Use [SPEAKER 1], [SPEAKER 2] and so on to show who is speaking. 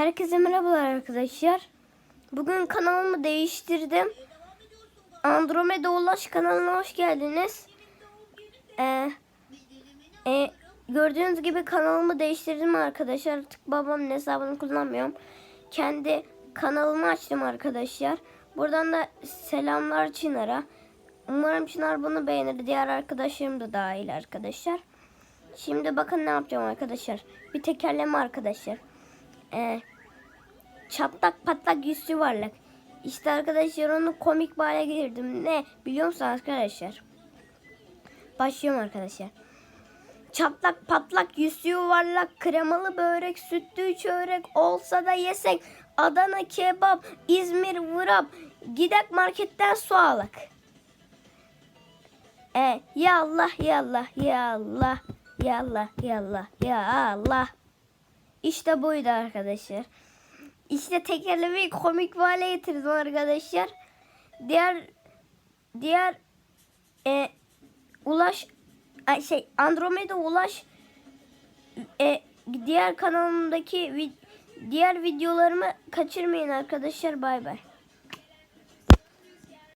[SPEAKER 1] Herkese merhabalar arkadaşlar. Bugün kanalımı değiştirdim. Andromeda Ulaş kanalına hoş geldiniz. Ee, e, gördüğünüz gibi kanalımı değiştirdim arkadaşlar. Artık babamın hesabını kullanmıyorum. Kendi kanalımı açtım arkadaşlar. Buradan da selamlar Çınar'a. Umarım Çınar bunu beğenir. Diğer arkadaşlarım da dahil arkadaşlar. Şimdi bakın ne yapacağım arkadaşlar. Bir tekerleme arkadaşlar. Ee, çatlak patlak yüz yuvarlak. İşte arkadaşlar onu komik bir hale getirdim. Ne biliyor musunuz arkadaşlar? Başlıyorum arkadaşlar. Çatlak patlak yüz yuvarlak kremalı börek sütlü çörek olsa da yesek Adana kebap İzmir vırap gidek marketten su alak. E, ya Allah ya Allah ya Allah ya Allah ya Allah ya Allah. İşte buydu arkadaşlar. İşte tekerlemeyi komik bir hale getirdim arkadaşlar. Diğer diğer e, Ulaş şey Andromeda Ulaş e, diğer kanalımdaki vi- diğer videolarımı kaçırmayın arkadaşlar. Bay bay.